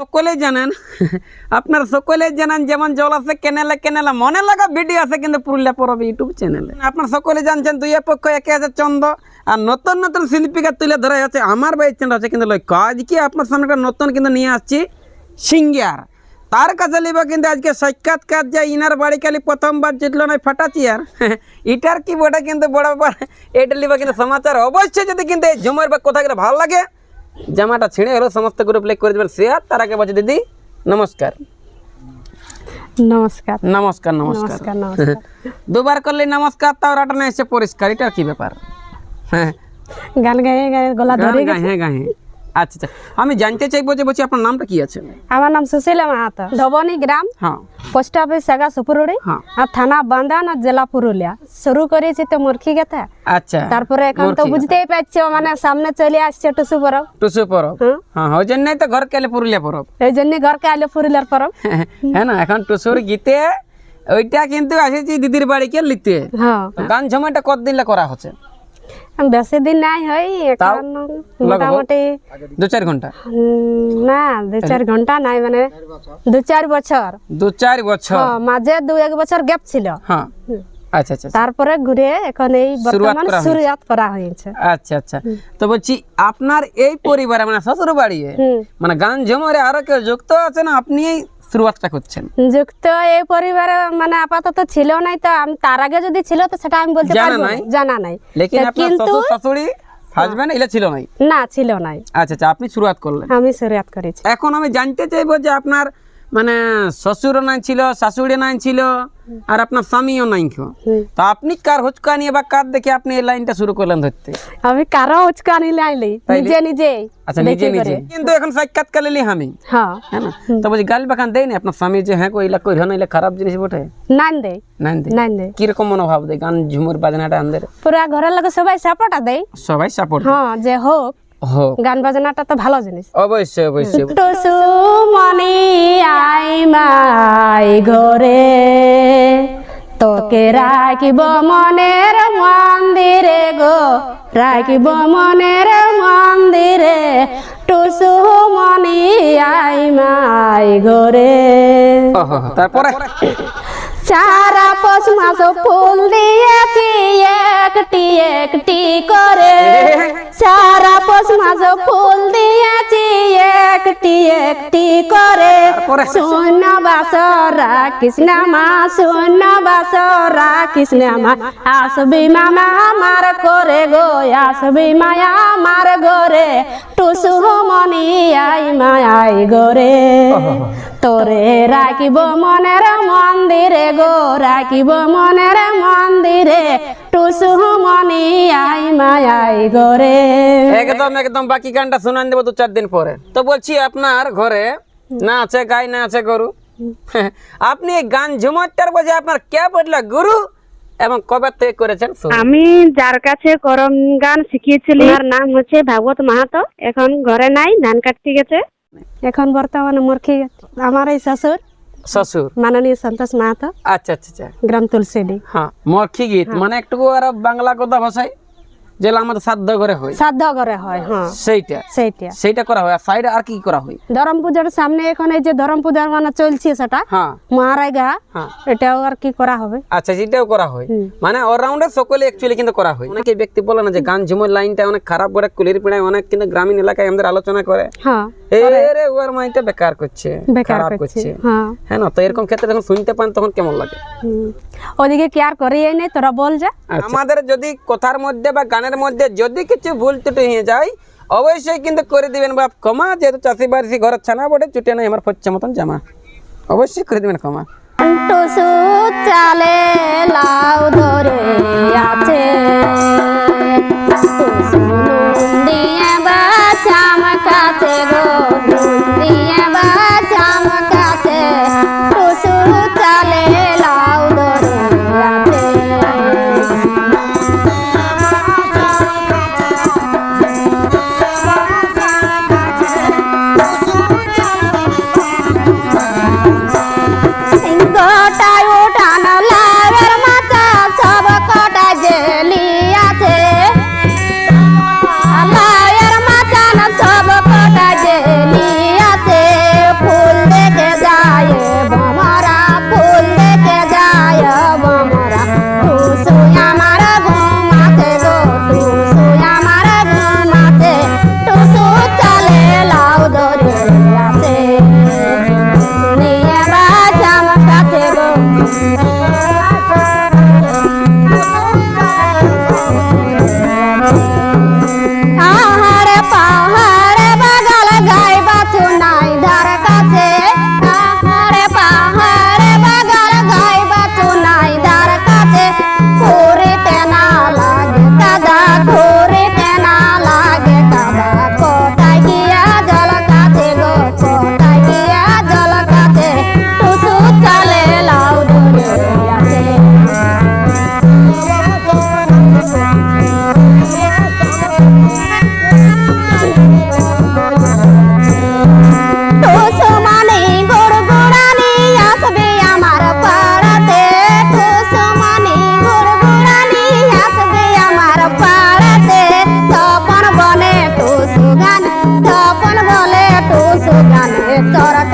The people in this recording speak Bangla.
সকলেই জানেন। আপনার সকলে জানেন যেমন জল আছে, কেনেলে কেনেলে, মনে লাগা ভিডিও আছে কিন্তু পুরুলিয়া পরব ইউটিউব চ্যানেলে আপনার সকলে জানছেন দুই পক্ষ একে আছে চন্দ আর নতুন নতুন শিল্পীকে তুলে ধরা আছে আমার বাড়ির চ্যানেল আছে কিন্তু লক্ষ্য আজকে আপনার সামনে একটা নতুন কিন্তু নিয়ে আসছি সিঙ্গার তার কাছে লিব কিন্তু আজকে সাক্ষাৎকার যে ইনার বাড়ি খালি প্রথমবার জিতলো না ফাটাচ্ছি আর। এটার কি বটে কিন্তু বড় ব্যাপার, এটা লিবা কিন্তু সমাচার। অবশ্যই যদি কিন্তু এই ঝুমের বা কথা গেলে ভালো লাগে জামাটা ছিঁড়ে হলো সমস্ত গ্রুপ লাইক করে দেবেন শেয়ার তার আগে বলছে দিদি নমস্কার নমস্কার নমস্কার নমস্কার নমস্কার নমস্কার দুবার করলে নমস্কার তাও রাটানো এসে পরিষ্কার এটা কি ব্যাপার হ্যাঁ গান গায়ে গায়ে গলা ধরে গায়ে হ্যাঁ গায়ে আচ্ছা আচ্ছা। আমি জানতে চাইব যে বলছি আপনার নামটা কি আছে? আমার নাম সুশীলা মাহাতো। ধবনী গ্রাম হ্যাঁ। পোস্ট অফিস সাগা সুপুরুড়ি হ্যাঁ। আর থানা বান্দান আর জেলা পুরুলিয়া। শুরু করেছি তো মুরখি গেথা। আচ্ছা তারপরে এখন তো বুঝতেই পারছ মানে সামনে চলে আসছে টুসু পরব। টুসু পরব। হ্যাঁ। ওই জন্যই তো ঘর কেলে পুরুলিয়া পরব। এই জন্য ঘরকে আইলে পুরুলিয়ার পরব। হ্যাঁ না এখন টুসুর গীতে ওইটা কিন্তু আসেছি দিদির বাড়িকে লিখতে হ্যাঁ। গান ঝমাটা কতদিন করা হচ্ছে? বেশি দিন নাই হয় এখন মোটামুটি দু চার ঘণ্টা। না দু চার ঘণ্টা নাই মানে দু চার বছর। দু চার বছর। হ্যাঁ, মাঝে দু এক বছর গ্যাপ ছিল। হ্যাঁ। আচ্ছা আচ্ছা তারপরে ঘুরে এখন এই বর্তমান। শুরুয়াত করা হয়েছে। আচ্ছা আচ্ছা। তো বলছি আপনার এই পরিবারে মানে শ্বশুর বাড়ি মানে গান ঝুমরে আরও কেউ যুক্ত আছে না? আপনি শুরুয়াতটা করছেন? যুক্ত এই পরিবারে মানে আপাতত ছিল নাই তো আমি তার আগে যদি ছিল তো সেটা আমি বলতে জানা পারব। জানা নাই। লেকিন আপনার কিন্তু শ্বশুর শাশুড়ি হাজবেন্ড এগুলো ছিল নাই? না ছিল নাই। আচ্ছা আচ্ছা আপনি শুরুয়াত করলেন। আমি শুরুয়াত করেছি। এখন আমি জানতে চাইব যে আপনার মানে শ্বশুরও নাই ছিল শাশুড়ি নাই ছিল আর আপনার স্বামীও নাই তো আপনি কার হুচকানি বা কার দেখে আপনি এই লাইনটা শুরু করলেন ধরতে? আমি কারও উচকানি লাইলি নিজে নিজে আচ্ছা নিজে নিজে। কিন্তু এখন সাক্ষাৎ সাক্ষাৎকার লিলি আমি হ্যাঁ। হ্যাঁ না? তো বলছি গাল বাখান দেয় না আপনার স্বামী যে হ্যাঁ কইলা কই না খারাপ জিনিস বটে? নান দে। নাই দেয় নান দে। কীরকম মনোভাব দেয়? গান ঝুমুর বাজনাটা আনদের। পুরা ঘরের লোক সবাই সাপোর্ট দেয়। সবাই সাপোর্ট হ্যাঁ যে হোক। গান বাজনাটা তো ভালো জিনিস। অবশ্যই অবশ্যই। টুসু মনি আই মাই ঘরে তোকে রাখিব মনের মন্দিরে গো রাখিব মনের মন্দিরে টুসু মনি আই মাই ঘরে। তারপরে? সারা পশ মাস ফুল দিয়েছি একটি একটি করে। সারা পশ মাস ফুল একটি একটি করে। শূন্য বাসরা কৃষ্ণ মা শূন্য বাসরা কৃষ্ণ মা। আসবি মামা আমার করে গো আসবি মায়া আমার গোরে। টুসু মনি আই মায়াই গোরে। তোরে রাখিব মনের মন্দিরে গো রাখিব মনের মন্দিরে। টুসু মনি আই মায়াই একদম একদম বাকি গানটা শুনান দেবো দু চার দিন পরে। তো বলছি আপনার ঘরে না আছে গাই না আছে গরু? আপনি গান ঝুমারটার বোঝে আপনার কে পড়লা গুরু? এবং কবে থেকে করেছেন আমি যার কাছে করম গান শিখিয়েছিলি তার নাম হচ্ছে ভাগবত মাহাতো। এখন ঘরে নাই ধান কাটতে গেছে। এখন বর্তমানে মূর্খি আমার এই শ্বশুর। শ্বশুর? মাননীয় সন্তোষ মাহাতো। আচ্ছা আচ্ছা আচ্ছা। গ্রাম তুলসিডি হ্যাঁ মর্খি গীত। মানে একটু আর বাংলা কথা ভাষায়? যেটা আমাদের হয়। শ্রাদ্ধ করে হয় হ্যাঁ। সেইটা। সেইটা। সেইটা করা হয়। আর সাইডে আর কি করা হয়? ধরম পূজার সামনে এখন এই যে ধরম পূজার মানে চলছে সেটা হ্যাঁ। মহারায় গা হ্যাঁ। এটাও আর কি করা হবে? আচ্ছা সেটাও করা হয়। মানে অলরাউন্ডে সকলে অ্যাকচুয়ালি কিন্তু করা হয়। অনেকে ব্যক্তি বলে না যে গান ঝুমুর লাইনটা অনেক খারাপ করে কুলির পিড়ায় অনেক কিন্তু গ্রামীণ এলাকায় আমাদের আলোচনা করে। হ্যাঁ। এই ওর মাইন্ডটা বেকার করছে বেকার করছে করছে। হ্যাঁ। হ্যাঁ না তো এরকম ক্ষেত্রে যখন শুনতে পান তখন কেমন লাগে? ওদিকে কি আর নেই তোরা বল যা। আচ্ছা। আমাদের যদি কথার মধ্যে বা গানের মধ্যে যদি কিছু ভুল ত্রুটি হয়ে যায় অবশ্যই কিন্তু করে দিবেন বাপ ক্ষমা। যেহেতু চাষি বাড়ি ঘরের ছানা বটে চুটে নাই আমার পচ্ছে মতন জামা। অবশ্যই করে দিবেন ক্ষমা। টুসু চালে লাউ ধরে Tora